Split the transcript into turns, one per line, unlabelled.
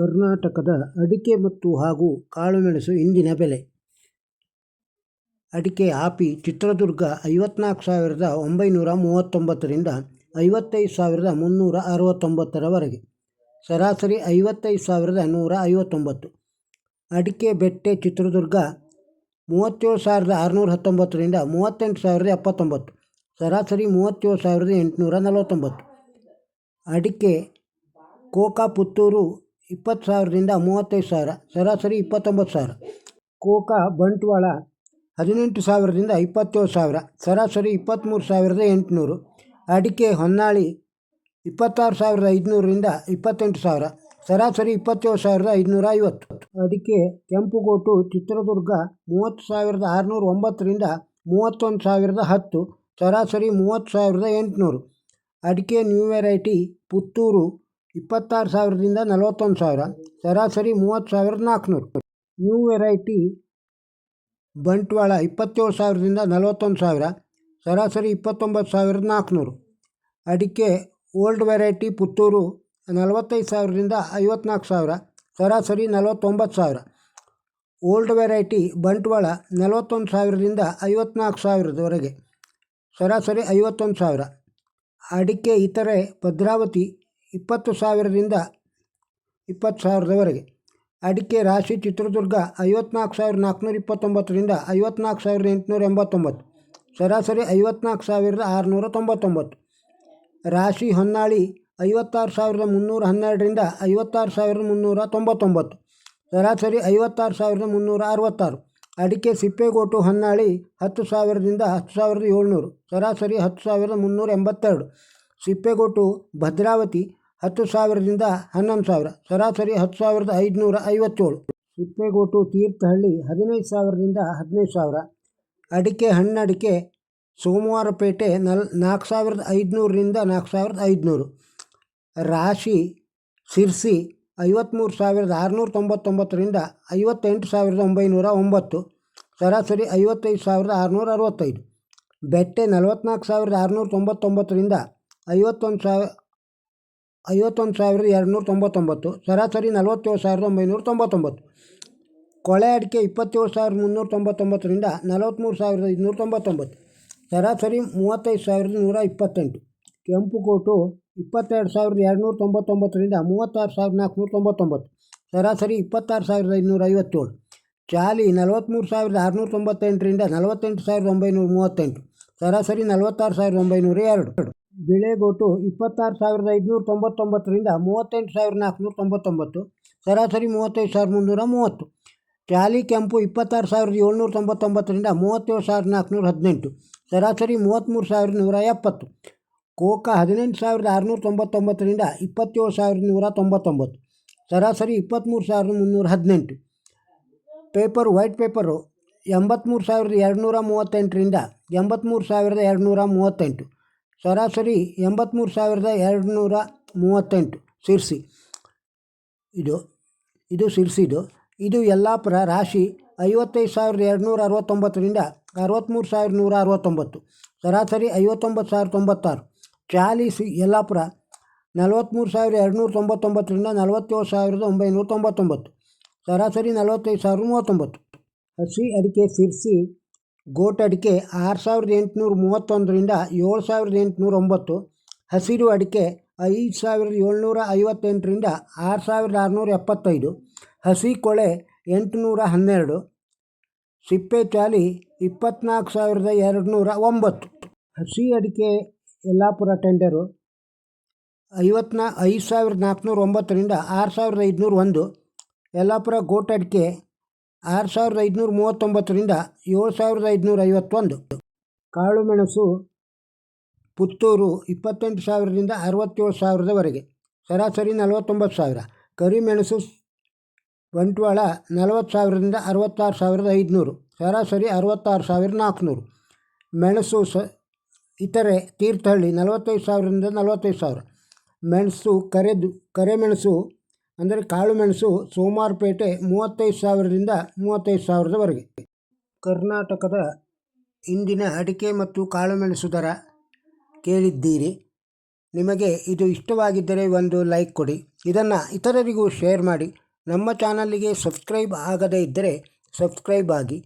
ಕರ್ನಾಟಕದ ಅಡಿಕೆ ಮತ್ತು ಹಾಗೂ ಕಾಳುಮೆಣಸು ಇಂದಿನ ಬೆಲೆ. ಅಡಿಕೆ ಆಪಿ ಚಿತ್ರದುರ್ಗ ಐವತ್ನಾಲ್ಕು ಸಾವಿರದ ಒಂಬೈನೂರ ಮೂವತ್ತೊಂಬತ್ತರಿಂದ ಐವತ್ತೈದು ಸಾವಿರದ ಮುನ್ನೂರ ಅರವತ್ತೊಂಬತ್ತರವರೆಗೆ. ಸರಾಸರಿ ಐವತ್ತೈದು ಸಾವಿರದ ನೂರ ಐವತ್ತೊಂಬತ್ತು. ಅಡಿಕೆ ಬೆಟ್ಟೆ ಚಿತ್ರದುರ್ಗ ಮೂವತ್ತೇಳು ಸಾವಿರದ ಆರುನೂರ ಹತ್ತೊಂಬತ್ತರಿಂದ ಮೂವತ್ತೆಂಟು ಸಾವಿರದ ಎಪ್ಪತ್ತೊಂಬತ್ತು. ಸರಾಸರಿ ಮೂವತ್ತೇಳು ಸಾವಿರದ ಎಂಟುನೂರ ನಲವತ್ತೊಂಬತ್ತು. ಅಡಿಕೆ ಕೋಕಾ ಪುತ್ತೂರು ಇಪ್ಪತ್ತು ಸಾವಿರದಿಂದ ಮೂವತ್ತೈದು ಸಾವಿರ, ಸರಾಸರಿ ಇಪ್ಪತ್ತೊಂಬತ್ತು ಸಾವಿರ. ಕೋಕಾ, ಬಂಟ್ವಾಳ, ಹದಿನೆಂಟು ಸಾವಿರದಿಂದ ಇಪ್ಪತ್ತೇಳು ಸಾವಿರ, ಸರಾಸರಿ ಇಪ್ಪತ್ತ್ಮೂರು ಸಾವಿರದ ಎಂಟುನೂರು. ಅಡಿಕೆ, ಹೊನ್ನಾಳಿ, ಇಪ್ಪತ್ತಾರು ಸಾವಿರದ ಐದುನೂರರಿಂದ ಇಪ್ಪತ್ತೆಂಟು ಸಾವಿರ, ಸರಾಸರಿ ಇಪ್ಪತ್ತೇಳು ಸಾವಿರದ ಐದುನೂರ ಐವತ್ತು. ಅಡಿಕೆ, ಕೆಂಪುಗೋಟು, ಚಿತ್ರದುರ್ಗ, ಮೂವತ್ತು ಸಾವಿರದ ಆರುನೂರ ಒಂಬತ್ತರಿಂದ ಮೂವತ್ತೊಂದು ಸಾವಿರದ ಹತ್ತು, ಸರಾಸರಿ ಮೂವತ್ತು ಸಾವಿರದ ಎಂಟುನೂರು. ಅಡಿಕೆ, ನ್ಯೂ ವೆರೈಟಿ, ಪುತ್ತೂರು ಇಪ್ಪತ್ತಾರು ಸಾವಿರದಿಂದ ನಲವತ್ತೊಂದು ಸಾವಿರ, ಸರಾಸರಿ ಮೂವತ್ತು ಸಾವಿರದ ನಾಲ್ಕುನೂರು. ನ್ಯೂ ವೆರೈಟಿ ಬಂಟ್ವಾಳ ಇಪ್ಪತ್ತೇಳು ಸಾವಿರದಿಂದ ನಲವತ್ತೊಂದು ಸಾವಿರ, ಸರಾಸರಿ ಇಪ್ಪತ್ತೊಂಬತ್ತು ಸಾವಿರದ ನಾಲ್ಕುನೂರು. ಅಡಿಕೆ ಓಲ್ಡ್ ವೆರೈಟಿ ಪುತ್ತೂರು ನಲವತ್ತೈದು ಸಾವಿರದಿಂದ ಐವತ್ನಾಲ್ಕು ಸಾವಿರ, ಸರಾಸರಿ ನಲವತ್ತೊಂಬತ್ತು ಸಾವಿರ. ಓಲ್ಡ್ ವೆರೈಟಿ ಬಂಟ್ವಾಳ ನಲವತ್ತೊಂದು ಸಾವಿರದಿಂದ ಐವತ್ನಾಲ್ಕು ಸಾವಿರದವರೆಗೆ, ಸರಾಸರಿ ಐವತ್ತೊಂದು ಸಾವಿರ. ಅಡಿಕೆ ಇತರೆ ಭದ್ರಾವತಿ ಇಪ್ಪತ್ತು ಸಾವಿರದಿಂದ ಇಪ್ಪತ್ತು ಸಾವಿರದವರೆಗೆ. ಅಡಿಕೆ ರಾಶಿ ಚಿತ್ರದುರ್ಗ ಐವತ್ನಾಲ್ಕು ಸಾವಿರದ ನಾಲ್ಕುನೂರ ಇಪ್ಪತ್ತೊಂಬತ್ತರಿಂದ ಐವತ್ನಾಲ್ಕು ಸಾವಿರದ ಎಂಟುನೂರ ಎಂಬತ್ತೊಂಬತ್ತು. ಸರಾಸರಿ ಐವತ್ನಾಲ್ಕು ಸಾವಿರದ ಆರುನೂರ ತೊಂಬತ್ತೊಂಬತ್ತು. ರಾಶಿ ಹೊನ್ನಾಳಿ ಐವತ್ತಾರು ಸಾವಿರದ ಮುನ್ನೂರ ಹನ್ನೆರಡರಿಂದ ಐವತ್ತಾರು ಸಾವಿರದ ಮುನ್ನೂರ ತೊಂಬತ್ತೊಂಬತ್ತು. ಸರಾಸರಿ ಐವತ್ತಾರು ಸಾವಿರದ ಮುನ್ನೂರ ಅರವತ್ತಾರು. ಅಡಿಕೆ ಸಿಪ್ಪೆಗೋಟು ಹೊನ್ನಾಳಿ ಹತ್ತು ಸಾವಿರದಿಂದ ಹತ್ತು ಸಾವಿರದ ಏಳ್ನೂರು. ಸರಾಸರಿ ಹತ್ತು ಸಾವಿರದ ಮುನ್ನೂರ ಎಂಬತ್ತೆರಡು. ಸಿಪ್ಪೆಗೋಟು ಭದ್ರಾವತಿ ಹತ್ತು ಸಾವಿರದಿಂದ ಹನ್ನೊಂದು ಸಾವಿರ. ಸರಾಸರಿ ಹತ್ತು ಸಾವಿರದ ಐದುನೂರ ಐವತ್ತೇಳು. ಸಿಪ್ಪೆಗೋಟು ತೀರ್ಥಹಳ್ಳಿ ಹದಿನೈದು ಸಾವಿರದಿಂದ ಹದಿನೈದು ಸಾವಿರ. ಅಡಿಕೆ ಹಣ್ಣಡಿಕೆ ಸೋಮವಾರಪೇಟೆ ನಲ್ ನಾಲ್ಕು ಸಾವಿರದ ಐದುನೂರರಿಂದ ನಾಲ್ಕು ಸಾವಿರದ ಐದುನೂರು. ರಾಶಿ ಸಿರ್ಸಿ ಐವತ್ತ್ಮೂರು ಸಾವಿರದ ಆರುನೂರ ತೊಂಬತ್ತೊಂಬತ್ತರಿಂದ ಐವತ್ತೆಂಟು ಸಾವಿರದ ಒಂಬೈನೂರ ಒಂಬತ್ತು. ಸರಾಸರಿ ಐವತ್ತೈದು ಸಾವಿರದ ಆರುನೂರ ಅರವತ್ತೈದು. ಬೆಟ್ಟೆ ನಲವತ್ತ್ನಾಲ್ಕು ಸಾವಿರದ ಆರುನೂರ ತೊಂಬತ್ತೊಂಬತ್ತರಿಂದ ಐವತ್ತೊಂದು ಸಾವಿರ ಐವತ್ತೊಂದು ಸಾವಿರದ ಎರಡುನೂರ ತೊಂಬತ್ತೊಂಬತ್ತು, ಸರಾಸರಿ ನಲವತ್ತೇಳು ಸಾವಿರದ ಒಂಬೈನೂರ ತೊಂಬತ್ತೊಂಬತ್ತು. ಕೊಳೆ ಅಡಿಕೆ ಇಪ್ಪತ್ತೇಳು ಸಾವಿರದ ಮುನ್ನೂರ ತೊಂಬತ್ತೊಂಬತ್ತರಿಂದ ನಲವತ್ತ್ಮೂರು ಸಾವಿರದ ಐದುನೂರ ತೊಂಬತ್ತೊಂಬತ್ತು, ಸರಾಸರಿ ಮೂವತ್ತೈದು ಸಾವಿರದ ನೂರ ಇಪ್ಪತ್ತೆಂಟು. ಕೆಂಪುಕೋಟು ಇಪ್ಪತ್ತೆರಡು ಸಾವಿರದ ಎರಡುನೂರ ತೊಂಬತ್ತೊಂಬತ್ತರಿಂದ ಮೂವತ್ತಾರು ಸಾವಿರದ ನಾಲ್ಕುನೂರ ತೊಂಬತ್ತೊಂಬತ್ತು, ಸರಾಸರಿ ಇಪ್ಪತ್ತಾರು ಸಾವಿರದ ಐದುನೂರ ಐವತ್ತೇಳು. ಚಾಲಿ ನಲವತ್ತ್ಮೂರು ಸಾವಿರದ ಆರುನೂರ ತೊಂಬತ್ತೆಂಟರಿಂದ ನಲವತ್ತೆಂಟು ಸಾವಿರದ ಒಂಬೈನೂರ ಮೂವತ್ತೆಂಟು, ಸರಾಸರಿ ನಲವತ್ತಾರು ಸಾವಿರದ ಒಂಬೈನೂರ ಎರಡು. ಬಿಳೆಗೋಟು ಇಪ್ಪತ್ತಾರು ಸಾವಿರದ ಐದುನೂರ ತೊಂಬತ್ತೊಂಬತ್ತರಿಂದ ಮೂವತ್ತೆಂಟು ಸಾವಿರದ ನಾಲ್ಕುನೂರ ತೊಂಬತ್ತೊಂಬತ್ತು, ಸರಾಸರಿ ಮೂವತ್ತೈದು ಸಾವಿರದ ಮುನ್ನೂರ ಮೂವತ್ತು ಚಾಲಿ ಕೆಂಪು ಇಪ್ಪತ್ತಾರು ಸಾವಿರದ ಏಳ್ನೂರ ತೊಂಬತ್ತೊಂಬತ್ತರಿಂದ ಮೂವತ್ತೇಳು ಸಾವಿರದ ನಾಲ್ಕುನೂರ ಹದಿನೆಂಟು, ಸರಾಸರಿ ಮೂವತ್ತ್ಮೂರು ಸಾವಿರದ ನೂರ ಎಪ್ಪತ್ತು, ಕೋಕಾ ಹದಿನೆಂಟು ಸಾವಿರದ ಆರುನೂರ ತೊಂಬತ್ತೊಂಬತ್ತರಿಂದ ಇಪ್ಪತ್ತೇಳು ಸಾವಿರದ ನೂರ ತೊಂಬತ್ತೊಂಬತ್ತು, ಸರಾಸರಿ ಇಪ್ಪತ್ತ್ಮೂರು ಸಾವಿರದ ಮುನ್ನೂರ ಹದಿನೆಂಟು. ಪೇಪರ್, ವೈಟ್ ಪೇಪರು, ಎಂಬತ್ತ್ಮೂರು ಸಾವಿರದ ಎರಡುನೂರ ಮೂವತ್ತೆಂಟರಿಂದ ಎಂಬತ್ತ್ಮೂರು ಸಾವಿರದ ಎರಡುನೂರ ಮೂವತ್ತೆಂಟು. ಸರಾಸರಿ ಎಂಬತ್ತ್ಮೂರು ಸಾವಿರದ ಎರಡುನೂರ ಮೂವತ್ತೆಂಟು. ಸಿರ್ಸಿ ಇದು ಇದು ಸಿರ್ಸಿದು ಇದು. ಯಲ್ಲಾಪುರ ರಾಶಿ ಐವತ್ತೈದು ಸಾವಿರದ ಎರಡುನೂರ ಅರವತ್ತೊಂಬತ್ತರಿಂದ ಅರವತ್ತ್ಮೂರು ಸಾವಿರದ ನೂರ ಅರವತ್ತೊಂಬತ್ತು. ಸರಾಸರಿ ಐವತ್ತೊಂಬತ್ತು ಸಾವಿರದ ತೊಂಬತ್ತಾರು. ಚಾಲಿಸಿ ಯಲ್ಲಾಪುರ ನಲವತ್ತ್ಮೂರು ಸಾವಿರದ ಎರಡುನೂರ ತೊಂಬತ್ತೊಂಬತ್ತರಿಂದ ನಲವತ್ತೇಳು ಸಾವಿರದ ಒಂಬೈನೂರ ತೊಂಬತ್ತೊಂಬತ್ತು. ಸರಾಸರಿ ನಲವತ್ತೈದು ಸಾವಿರದ ಮೂವತ್ತೊಂಬತ್ತು. ಹಸಿ ಅಡಿಕೆ ಸಿರ್ಸಿ ಗೋಟ್ ಅಡಿಕೆ ಆರು ಸಾವಿರದ ಎಂಟುನೂರ ಮೂವತ್ತೊಂದರಿಂದ ಏಳು ಸಾವಿರದ ಎಂಟುನೂರ ಒಂಬತ್ತು, ಹಸಿರು ಅಡಿಕೆ ಐದು ಸಾವಿರದ ಏಳ್ನೂರ ಐವತ್ತೆಂಟರಿಂದ ಆರು ಸಾವಿರದ ಆರುನೂರ ಎಪ್ಪತ್ತೈದು, ಹಸಿ ಕೊಳೆ ಎಂಟುನೂರ ಹನ್ನೆರಡು, ಸಿಪ್ಪೆ ಚಾಲಿ ಇಪ್ಪತ್ತ್ನಾಲ್ಕು ಸಾವಿರದ ಎರಡುನೂರ ಒಂಬತ್ತು. ಹಸಿ ಅಡಿಕೆ ಯಲ್ಲಾಪುರ ಟೆಂಡರು ಐವತ್ನಾ, ಐದು ಸಾವಿರದ ನಾಲ್ಕುನೂರ ಒಂಬತ್ತರಿಂದ ಆರು ಸಾವಿರದ ಐದುನೂರ ಒಂದು, ಯಲ್ಲಾಪುರ ಗೋಟ್ ಅಡಿಕೆ ಆರು ಸಾವಿರದ ಐದುನೂರ ಮೂವತ್ತೊಂಬತ್ತರಿಂದ ಏಳು ಸಾವಿರದ ಐದುನೂರ ಐವತ್ತೊಂದು. ಕಾಳುಮೆಣಸು ಪುತ್ತೂರು ಇಪ್ಪತ್ತೆಂಟು ಸಾವಿರದಿಂದ ಅರವತ್ತೇಳು ಸಾವಿರದವರೆಗೆ. ಸರಾಸರಿ ನಲವತ್ತೊಂಬತ್ತು ಸಾವಿರ. ಕರಿಮೆಣಸು ಬಂಟ್ವಾಳ ನಲವತ್ತು ಸಾವಿರದಿಂದ ಅರವತ್ತಾರು ಸಾವಿರದ ಐದುನೂರು. ಸರಾಸರಿ ಅರವತ್ತಾರು ಸಾವಿರದ ನಾಲ್ಕುನೂರು. ಮೆಣಸು ಸ ಇತರೆ ತೀರ್ಥಹಳ್ಳಿ ನಲವತ್ತೈದು ಸಾವಿರದಿಂದ ನಲವತ್ತೈದು ಸಾವಿರ. ಮೆಣಸು ಕರೆದು ಕರೆಮೆಣಸು ಅಂದರೆ ಕಾಳುಮೆಣಸು ಸೋಮವಾರಪೇಟೆ ಮೂವತ್ತೈದು ಸಾವಿರದಿಂದ ಮೂವತ್ತೈದು ಸಾವಿರದವರೆಗೆ. ಕರ್ನಾಟಕದ ಇಂದಿನ ಅಡಿಕೆ ಮತ್ತು ಕಾಳುಮೆಣಸು ದರ ಕೇಳಿದ್ದೀರಿ. ನಿಮಗೆ ಇದು ಇಷ್ಟವಾಗಿದ್ದರೆ ಒಂದು ಲೈಕ್ ಕೊಡಿ. ಇದನ್ನು ಇತರರಿಗೂ ಶೇರ್ ಮಾಡಿ. ನಮ್ಮ ಚಾನಲ್ಲಿಗೆ ಸಬ್ಸ್ಕ್ರೈಬ್ ಆಗದೇ ಇದ್ದರೆ ಸಬ್ಸ್ಕ್ರೈಬ್ ಆಗಿ.